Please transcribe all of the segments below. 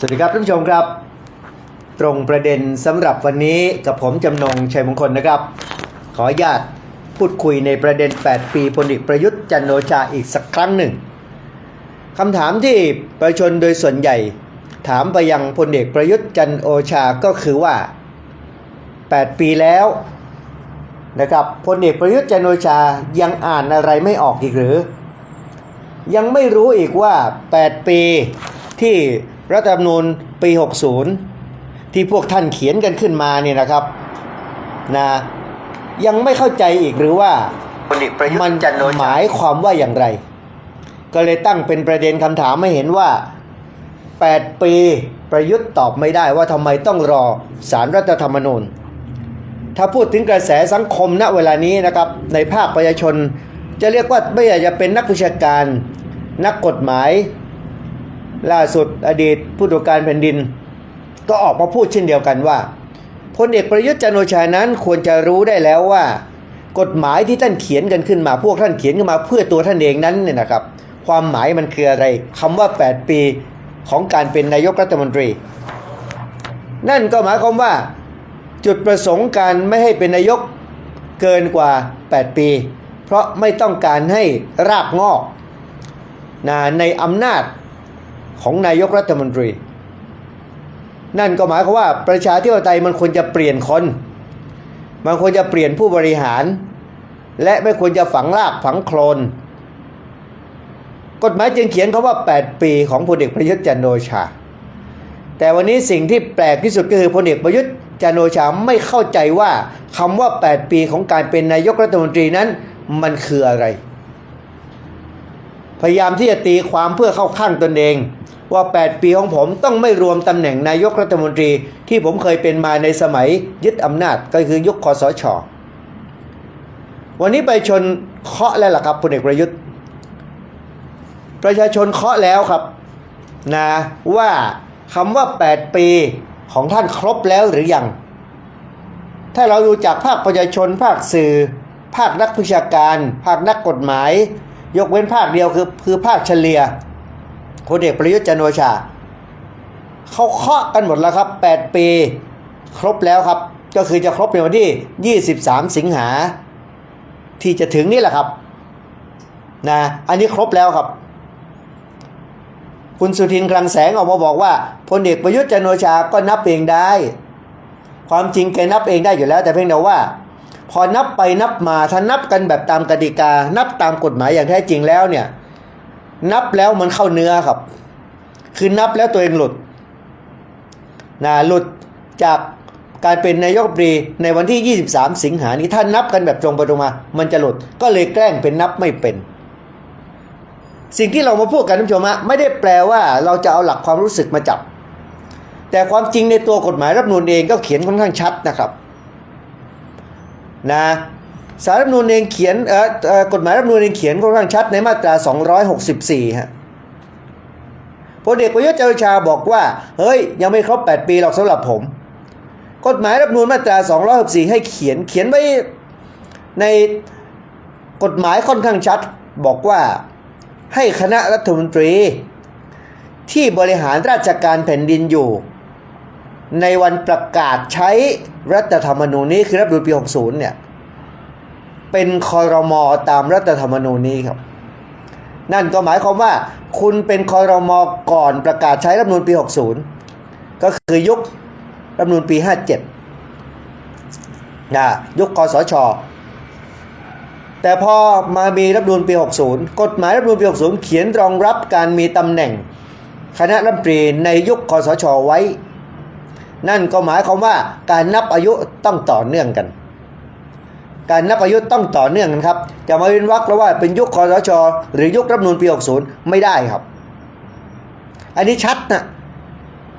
สวัสดีครับท่านผู้ชมครับ ตรงประเด็นสำหรับวันนี้กับผมจำนงชัยมงคลนะครับ ขออนุญาตพูดคุยในประเด็น 8 ปีพลเอกประยุทธ์จันโอชาอีกสักครั้งหนึ่งคำถามที่ประชาชนโดยส่วนใหญ่ ถามไปยังพลเอกประยุทธ์จันโอชาก็คือว่า 8 ปีแล้วนะครับพลเอกประยุทธ์จันโอชายังอ่านอะไรไม่ออกอีกหรือ ยังไม่รู้อีกว่า 8 ปีที่ รัฐธรรมนูญปี 60 ที่พวกท่านเขียนกันขึ้นมาเนี่ยนะครับนะยังไม่เข้าใจอีกหรือว่าพลเอกประยุทธ์มันจันทร์โอหชามายความว่าอย่างไร ก็เลยตั้งเป็นประเด็นคำถามไม่เห็นว่า 8 ปีประยุทธ์ตอบไม่ได้ว่าทำไมต้องรอสารรัฐธรรมนูญ ถ้าพูดถึงกระแสสังคมณเวลานี้นะครับในภาคประชาชน จะเรียกว่าไม่อยากจะเป็นนักวิชาการ นักกฎหมาย ล่าสุดอดีตผู้ตรวจการแผ่นดิน ก็ออกมาพูดเช่นเดียวกันว่าพลเอกประยุทธ์จันโอชานั้นควรจะรู้ได้แล้วว่า กฎหมายที่ท่านเขียนกันขึ้นมา พวกท่านเขียนขึ้นมาเพื่อตัวท่านเองนั้นเนี่ยนะครับ ความหมายมันคืออะไรคำว่า 8 ปีของการเป็นนายกรัฐมนตรี นั่นก็หมายความว่า จุดประสงค์การไม่ให้เป็นนายกเกินกว่า 8 ปี เพราะไม่ต้องการให้รากงอกนะในอำนาจ ของนายกรัฐมนตรี นั่นก็หมายความว่าประชาธิปไตยมันควรจะเปลี่ยนคน มันควรจะเปลี่ยนผู้บริหาร และไม่ควรจะฝังรากฝังโคลนกฎหมายจึงเขียนคาว่า 8 ปีของพลเอกประยุทธ์จันทร์โอชา แต่วันนี้สิ่งที่แปลกที่สุดก็คือพลเอกประยุทธ์จันทร์โอชาไม่เข้าใจว่าคำว่า 8 ปีของการเป็นนายกรัฐมนตรีนั้นมันคืออะไร พยายามที่จะตีความเพื่อเข้าข้างตนเอง ว่า 8 ปีของผมต้องไม่รวมตำแหน่งนายกรัฐมนตรีที่ผมเคยเป็นมาในสมัยยึดอำนาจก็คือยุคคอสชวันนี้ไปชนเคาะแล้วล่ะครับพลเอกประยุทธ์ ประชาชนเคาะแล้วครับนะว่าคำว่า 8 ปีของท่านครบแล้วหรือยัง ถ้าเราดูจากภาคประชาชน ภาคสื่อ ภาคนักวิชาการ ภาคนักกฎหมาย ยกเว้นภาคเดียวคือคือภาคเฉลียพลเอกประยุทธ์จันโอชา เขาเคาะกันหมดแล้วครับ 8 ปี ครบแล้วครับ ก็คือจะครบในวันที่ 23 สิงหา ที่จะถึงนี่แหละครับนะอันนี้ครบแล้วครับ คุณสุทินคลังแสงออกมาบอกว่าพลเอกประยุทธ์จันโอชาก็นับเองได้ ความจริงแกนับเองได้อยู่แล้ว แต่เพียงแต่ว่า พอนับไปนับมาถ้านับกันแบบตามกติกา นับตามกฎหมายอย่างแท้จริงแล้วเนี่ย นับแล้วมันเข้าเนื้อครับ คือนับแล้วตัวเองหลุดนะหลุดจากการเป็นนายกรัฐมนตรีในวันที่ 23 สิงหานี้ถ้านับกันแบบตรงไปตรงมา มันจะหลุดก็เลยแกล้งเป็นนับไม่เป็น สิ่งที่เรามาพูดกันท่านผู้ชมฮะไม่ได้แปลว่าเราจะเอาหลักความรู้สึกมาจับ แต่ความจริงในตัวกฎหมายรัฐธรรมนูญเองก็เขียนค่อนข้างชัดนะครับ นะสารรัฐมนูญเองเขียนเออกฎหมายรัฐมนูญเองเขียนค่อนข้างชัดในมาตรา 264ฮะพลเอกประยุทธ์จันทร์โอชาบอกว่า เฮ้ย ยังไม่ครบ 8 ปีหรอกสำหรับผม กฎหมายรัฐมนูญมาตรา 264 ให้เขียนเขียนไว้ในกฎหมายค่อนข้างชัด บอกว่าให้คณะรัฐมนตรี ที่บริหารราชการแผ่นดินอยู่ ในวันประกาศใช้รัฐธรรมนูญนี้คือรัฐธรรมนูญปี 60 เนี่ย เป็นคอรมอตามรัฐธรรมนูญนี้ครับ นั่นก็หมายความว่า คุณเป็นคอรมอก่อนประกาศใช้รัฐธรรมนูญปี 60 ก็คือยุครัฐธรรมนูญปี 57นะยุคคอสช แต่พอมามีรัฐธรรมนูญปี 60 กฎหมายรัฐธรรมนูญปี 60 เขียนรองรับการมีตำแหน่ง คณะรัฐมนตรีในยุคคอสชไว้ นั่นก็หมายความว่าการนับอายุต้องต่อเนื่องกัน การนับอายุต้องต่อเนื่องกันครับจะมาเว้นวรรคแล้วว่าเป็นยุคคอสชหรือยุครัฐนูญปี 60 ไม่ได้ครับ อันนี้ชัดนะ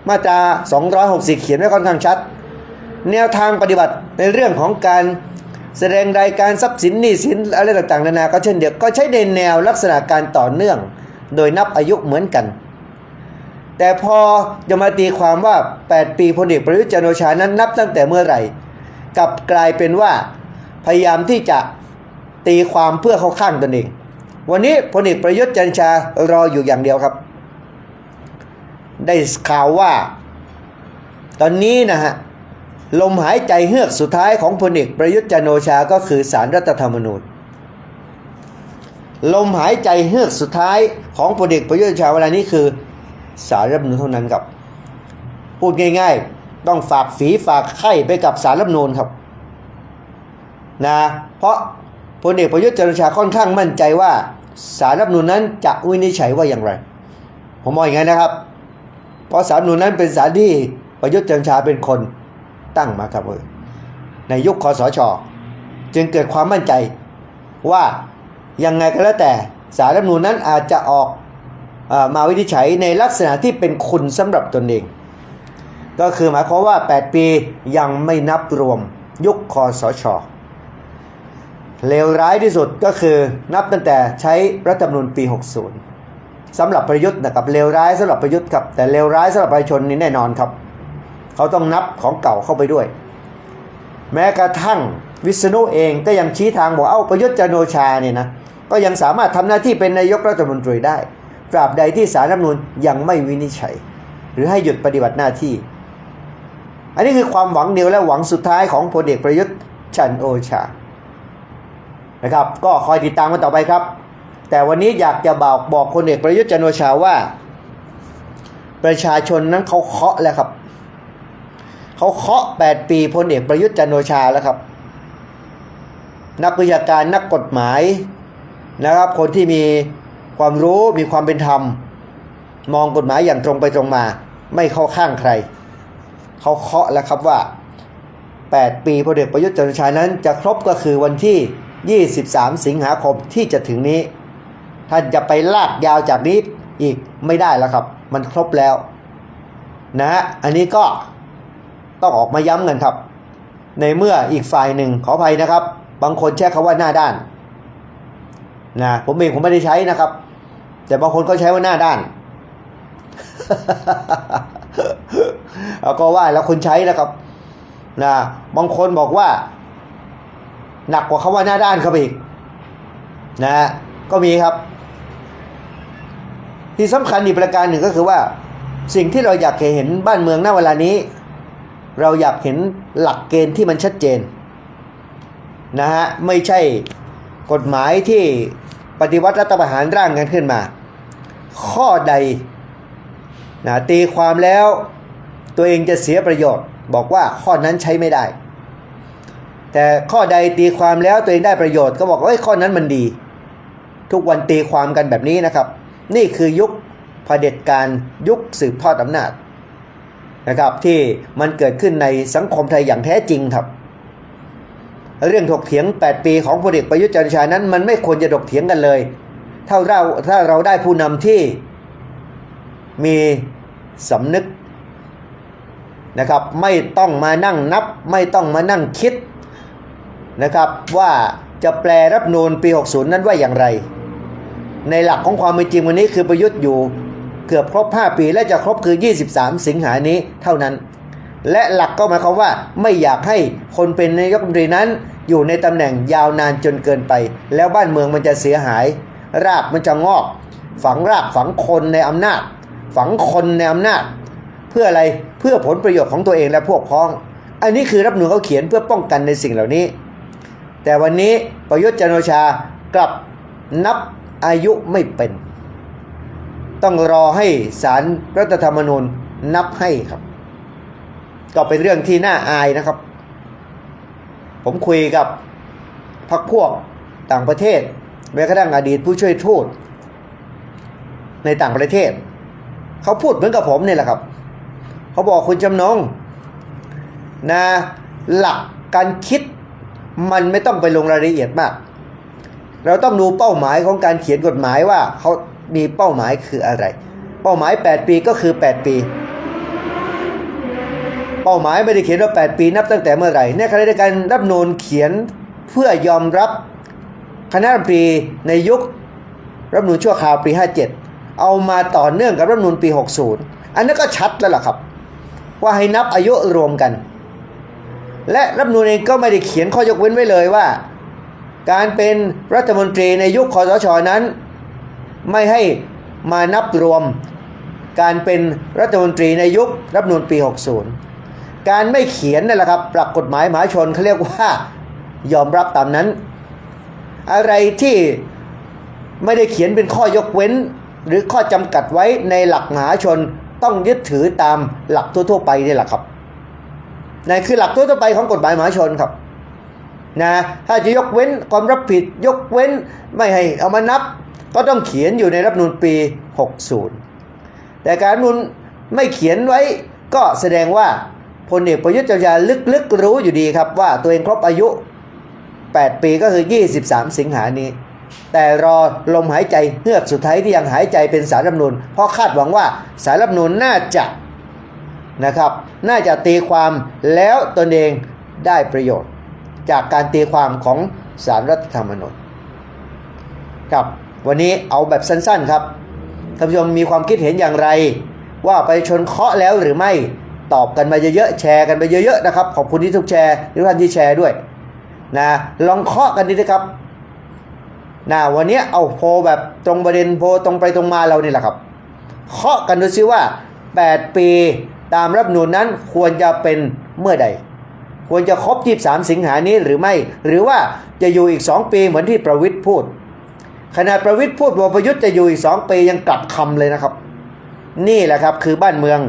มาตรา 260 เขียนไว้ค่อนข้างชัด แนวทางปฏิบัติในเรื่องของการแสดงรายการทรัพย์สินหนี้สินอะไรต่างๆนานาก็เช่นเดียวก็ใช้ในแนวลักษณะการต่อเนื่อง โดยนับอายุเหมือนกัน แต่พอจะมาตีความว่า 8 ปีพลเอกประยุทธ์จันโอชานั้นนับตั้งแต่เมื่อไหร่ กลับกลายเป็นว่าพยายามที่จะตีความเพื่อเข้าข้างตนเอง วันนี้พลเอกประยุทธ์จันโอชารออยู่อย่างเดียวครับ ได้ข่าวว่า ตอนนี้นะฮะลมหายใจเฮือกสุดท้ายของพลเอกประยุทธ์จันโอชาก็คือสารรัฐธรรมนูญ ลมหายใจเฮือกสุดท้ายของพลเอกประยุทธ์จันโอชาเวลานี้คือ สารรัฐมนูญเท่านั้นครับ พูดง่าย ๆ ต้องฝากฝีฝากไข่ไปกับสารรัฐมนูญครับนะเพราะพลเอกประยุทธ์จันทร์โอชาค่อนข้างมั่นใจว่าสารรัฐมนูญนั้นจะวินิจฉัยว่าอย่างไร ผมมองอย่างนั้นนะครับ เพราะสารรัฐมนูญนั้นเป็นสารที่ประยุทธ์จันทร์โอชาเป็นคนตั้งมาครับเออในยุคคอสช จึงเกิดความมั่นใจว่ายังไงก็แล้วแต่สารรัฐมนูญนั้นอาจจะออก มาวินิจฉัยในลักษณะที่เป็นคุณสำหรับตนเอง ก็คือหมายความว่า 8 ปียังไม่นับรวมยุคคอสชเลวร้ายที่สุดก็คือนับตั้งแต่ใช้รัฐธรรมนูญปี 60สำหรับประยุทธ์นะครับเลวร้ายสำหรับประยุทธ์ครับแต่เลวร้ายสำหรับประชาชนนี่แน่นอนครับ เขาต้องนับของเก่าเข้าไปด้วย แม้กระทั่งวิษณุเองก็ยังชี้ทางบอกเอ้าประยุทธ์จันโอชาเนี่ยนะก็ยังสามารถทำหน้าที่เป็นนายกรัฐมนตรีได้ ตราบใดที่สารรัฐมนูญยังไม่วินิจฉัย หรือให้หยุดปฏิบัติหน้าที่ อันนี้คือความหวังเดียวและหวังสุดท้ายของพลเอกประยุทธ์จันโอชานะครับ ก็คอยติดตามกันต่อไปครับ แต่วันนี้อยากจะบอกบอกพลเอกประยุทธ์จันโอชาว่า ประชาชนนั้นเขาเคาะแล้วครับเขาเคาะ 8 ปีพลเอกประยุทธ์จันโอชาแล้วครับ นักวิชาการนักกฎหมายนะครับ คนที่มี ความรู้มีความเป็นธรรม มองกฎหมายอย่างตรงไปตรงมา ไม่เข้าข้างใคร เขาเคาะแล้วครับว่า 8 ปีพลเอกประยุทธ์จันทร์ชานั้นจะครบก็คือวันที่ 23 สิงหาคมที่จะถึงนี้ ท่านจะไปลากยาวจากนี้อีกไม่ได้แล้วครับ มันครบแล้ว นะฮะอันนี้ก็ต้องออกมาย้ำกันครับ ในเมื่ออีกฝ่ายหนึ่งขออภัยนะครับ บางคนใช้คำว่าหน้าด้านนะผมเองผมไม่ได้ใช้นะครับ แต่บางคนก็ใช้ว่าหน้าด้านเอาก็ว่าแล้วคนใช้นะครับนะบางคนบอกว่า หนักกว่าคำว่าหน้าด้านเข้าอีกนะก็มีครับ ที่สำคัญอีกประการหนึ่งก็คือว่า สิ่งที่เราอยากเห็นบ้านเมืองณเวลานี้ เราอยากเห็นหลักเกณฑ์ที่มันชัดเจนนะฮะไม่ใช่กฎหมายที่ปฏิวัติรัฐประหารร่างกันขึ้นมา ข้อใดนะตีความแล้วตัวเองจะเสียประโยชน์ บอกว่าข้อนั้นใช้ไม่ได้ แต่ข้อใดตีความแล้วตัวเองได้ประโยชน์ก็บอกว่าข้อนั้นมันดี ทุกวันตีความกันแบบนี้นะครับ นี่คือยุคเผด็จการยุคสืบทอดอำนาจนะครับที่มันเกิดขึ้นในสังคมไทยอย่างแท้จริงครับ เรื่องถกเถียง 8 ปีของพลเอกประยุทธ์จันทร์ชานั้น มันไม่ควรจะถกเถียงกันเลย ถ้าเราถ้าเราได้ผู้นำที่มีสำนึกนะครับ ไม่ต้องมานั่งนับ ไม่ต้องมานั่งคิดนะครับว่าจะแปลรับนูนปี 60 นั้นว่าอย่างไร ในหลักของความเป็นจริงวันนี้คือประยุทธ์อยู่เกือบครบ 5 ปี และจะครบคือ 23 สิงหานี้เท่านั้น และหลักก็หมายความว่าไม่อยากให้คนเป็นนายกรัฐมนตรีนั้น อยู่ในตำแหน่งยาวนานจนเกินไป แล้วบ้านเมืองมันจะเสียหาย รากมันจะงอก ฝังรากฝังคนในอำนาจ ฝังคนในอำนาจ เพื่ออะไรเพื่อผลประโยชน์ของตัวเองและพวกพ้อง อันนี้คือรัฐธรรมนูเขาเขียนเพื่อป้องกันในสิ่งเหล่านี้ แต่วันนี้ประยุทธ์จันโอชากลับนับอายุไม่เป็น ต้องรอให้สารรัฐธรรมนูญนับให้ครับ ก็เป็นเรื่องที่น่าอายนะครับ ผมคุยกับพักพวกต่างประเทศ แม้กระทั่งอดีตผู้ช่วยทูตในต่างประเทศ เขาพูดเหมือนกับผมเนี่ยแหละครับ เขาบอกคุณจำนงนะหลักการคิดมันไม่ต้องไปลงรายละเอียดมาก เราต้องดูเป้าหมายของการเขียนกฎหมายว่าเขามีเป้าหมายคืออะไร เป้าหมาย 8 ปีก็คือ 8 ปี เป้าหมายไม่ได้เขียนว่า 8 ปีนับตั้งแต่เมื่อไหร่ในขณะเดียวกันรับนูนเขียนเพื่อยอมรับ คณะรัฐมนตรีในยุครับนูนชั่วคราวปี 57 เอามาต่อเนื่องกับรับนูนปี 60 อันนั้นก็ชัดแล้วล่ะครับ ว่าให้นับอายุรวมกัน และรัฐมนูญเองก็ไม่ได้เขียนข้อยกเว้นไว้เลยว่า การเป็นรัฐมนตรีในยุคคอสชนั้น ไม่ให้มานับรวม การเป็นรัฐมนตรีในยุครัฐมนูญปี 60 การไม่เขียนนั่นแหละครับหลักกฎหมายมหาชนเขาเรียกว่ายอมรับตามนั้น อะไรที่ไม่ได้เขียนเป็นข้อยกเว้น หรือข้อจำกัดไว้ในหลักมหาชนต้องยึดถือตามหลักทั่วๆไปนี่แหละครับนั่คือหลักทั่วๆไปของกฎหมายมหาชนครับนะถ้าจะยกเว้นความรับผิดยกเว้นไม่ให้เอามานับ ก็ต้องเขียนอยู่ในรัฐนูญปี 60 แต่การนูญไม่เขียนไว้ก็แสดงว่าพลเอกประยุทธ์จันทร์โอชาลึกๆรู้อยู่ดีครับว่าตัวเองครบอายุ 8 ปีก็คือ 23 สิงหานี้ แต่รอลมหายใจเฮือกสุดท้ายที่ยังหายใจเป็นสารรัฐมนูญเพราะคาดหวังว่าสารรัฐมนูญน่าจะนะครับน่าจะตีความแล้วตนเองได้ประโยชน์ จากการตีความของสารรัฐธรรมนูญครับวันนี้เอาแบบสั้นๆครับท่านผู้ชมมีความคิดเห็นอย่างไร ว่าไปชนเคาะแล้วหรือไม่ตอบกันมาเยอะๆแชร์กันไปเยอะๆนะครับขอบคุณที่ทุกแชร์ทุกท่านที่แชร์ด้วย นะลองเคาะกันดีนะครับนะวันนี้เอาโพแบบตรงประเด็นโพตรงไปตรงมาเรานี่แหละครับเคาะกันดูซิว่า 8 ปีตามรัฐธรรมนูญนั้นควรจะเป็นเมื่อใด ควรจะครบ 23 สิงหานี้หรือไม่ หรือว่าจะอยู่อีก 2 ปีเหมือนที่ประวิทย์พูด ขนาดประวิทย์พูดว่าประยุทธ์จะอยู่อีก 2 ปียังกลับคำเลยนะครับ นี่แหละครับคือบ้านเมือง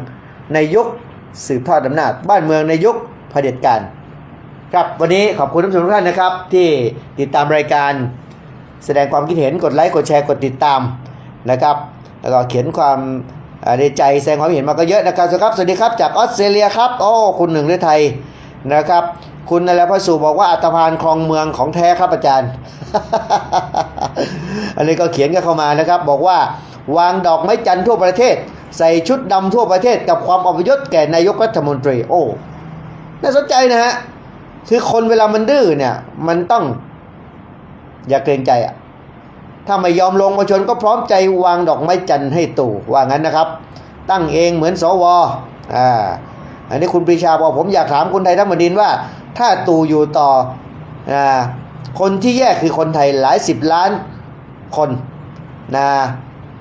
ในยุคสืบทอดอำนาจ บ้านเมืองในยุคเผด็จการ ครับวันนี้ขอบคุณท่านผู้ชมทุกท่านนะครับ ที่ติดตามรายการแสดงความคิดเห็นกดไลค์กดแชร์กดติดตามนะครับ แล้วก็เขียนความในใจแสดงความเห็นมาก็เยอะนะครับสวัสดีครับสวัสดีครับจากออสเตรเลียครับโอ้คุณหนึ่งในไทยนะครับ คุณอะไรพระสูบอกว่าอัตภานคลองเมืองของแท้ครับอาจารย์ อันนี้ก็เขียนกันเข้ามานะครับ บอกว่าวางดอกไม้จันทร์ทั่วประเทศ ใส่ชุดดำทั่วประเทศกับความอัปยศแก่นายกรัฐมนตรีโอ้น่าสนใจนะฮะ คือคนเวลามันดื้อเนี่ย มันต้อง อย่าเกรงใจอะ ถ้าไม่ยอมลงประชาชนก็พร้อมใจวางดอกไม้จันทร์ให้ตู่ว่างั้นนะครับ ตั้งเองเหมือนสวอ่าอันนี้คุณปรีชาบอกผมอยากถามคนไทยทั้งแผ่นดินว่า ถ้าตู่อยู่ต่ออ่าคนที่แย่คือคนไทยหลายสิบล้านคนนะ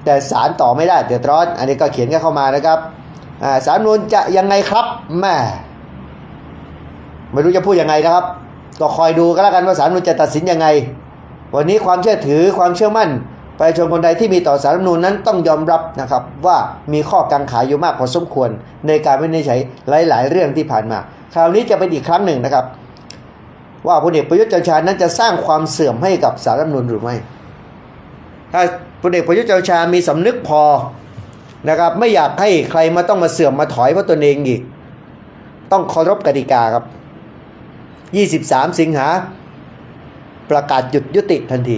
แต่สารต่อไม่ได้เดือดร้อน อันนี้ก็เขียนกันเข้ามานะครับอ่าสารนูนจะยังไงครับแม่ ไม่รู้จะพูดยังไงนะครับ ก็คอยดูก็แล้วกันว่าสารนูนจะตัดสินยังไง วันนี้ความเชื่อถือความเชื่อมั่นประชาชนคนใดที่มีต่อสารรัฐมนูญนั้นต้องยอมรับนะครับ ว่ามีข้อกังขาอยู่มากพอสมควร ในการวินิจฉัยหลาย ๆ เรื่องที่ผ่านมา คราวนี้จะเป็นอีกครั้งหนึ่งนะครับ ว่าพลเอกประยุทธ์จันทร์ชานั้นจะสร้างความเสื่อมให้กับสารรัฐมนูญหรือไม่ ถ้าพลเอกประยุทธ์จันทร์ชามีสำนึกพอนะครับไม่อยากให้ใครมาต้องมาเสื่อมมาถอยเพราะตนเองอีก ต้องเคารพกติกาครับ 23 สิงหาประกาศหยุดยุติทันที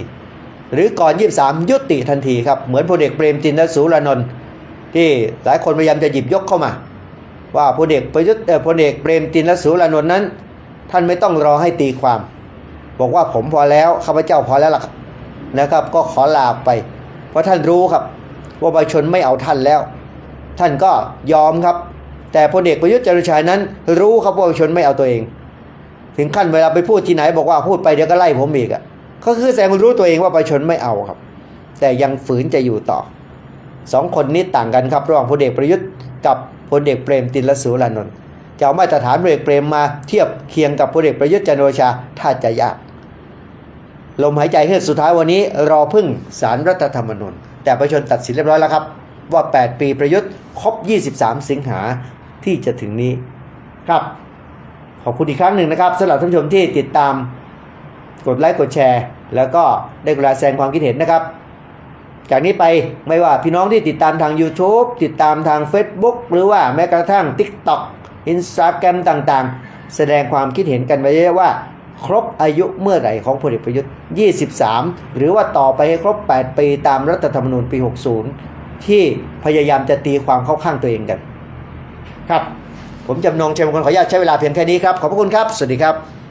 หรือก่อน 23 ยุติทันทีครับ เหมือนพลเอกเปรมตินสูรานนท์ที่หลายคนพยายามจะหยิบยกเข้ามา ว่าพลเอกประยุทธ์เออพลเอกเปรมตินสูรานนท์นั้น ท่านไม่ต้องรอให้ตีความ บอกว่าผมพอแล้วข้าพเจ้าพอแล้วล่ะนะครับ ก็ขอลาไป เพราะท่านรู้ครับ ว่าประชาชนไม่เอาท่านแล้ว ท่านก็ยอมครับ แต่พลเอกประยุทธ์จันทร์ชานั้น รู้ครับว่าประชาชนไม่เอาตัวเอง ถึงขั้นเวลาไปพูดที่ไหนบอกว่าพูดไปเดี๋ยวก็ไล่ผมอีกอะก็คือแสดงรู้ตัวเองว่าประชาชนไม่เอาครับ แต่ยังฝืนจะอยู่ต่อสองคนนี้ต่างกันครับระหว่างพลเอกประยุทธ์กับพลเอกเปรมตินสูรานนท์จะเอามาตรฐานพลเอกเปรมมาเทียบเคียงกับพลเอกประยุทธ์จันโอชาถ้าจะยากลมหายใจเฮือกสุดท้ายวันนี้รอพึ่งสารรัฐธรรมนูญแต่ประชาชนตัดสินเรียบร้อยแล้วครับ ว่า 8 ปีประยุทธ์ครบ 23 สิงหาที่จะถึงนี้ครับ ขอบคุณอีกครั้งหนึ่งนะครับสำหรับท่านผู้ชมที่ติดตามกดไลค์กดแชร์ แล้วก็ได้กรุณาแสดงความคิดเห็นนะครับ จากนี้ไปไม่ว่าพี่น้องที่ติดตามทาง YouTube ติดตามทาง Facebook หรือว่าแม้กระทั่ง TikTok Instagram ต่างๆ แสดงความคิดเห็นกันไปเยอะว่า ครบอายุเมื่อไหร่ของพลเอกประยุทธ์ 23 หรือว่าต่อไปให้ครบ 8 ปีตามรัฐธรรมนูญปี 60 ที่พยายามจะตีความเข้าข้างตัวเองกัน ครับ ผมจำนงเชยมงคลขออนุญาตใช้เวลาเพียงแค่นี้ครับ ขอบพระคุณครับ สวัสดีครับ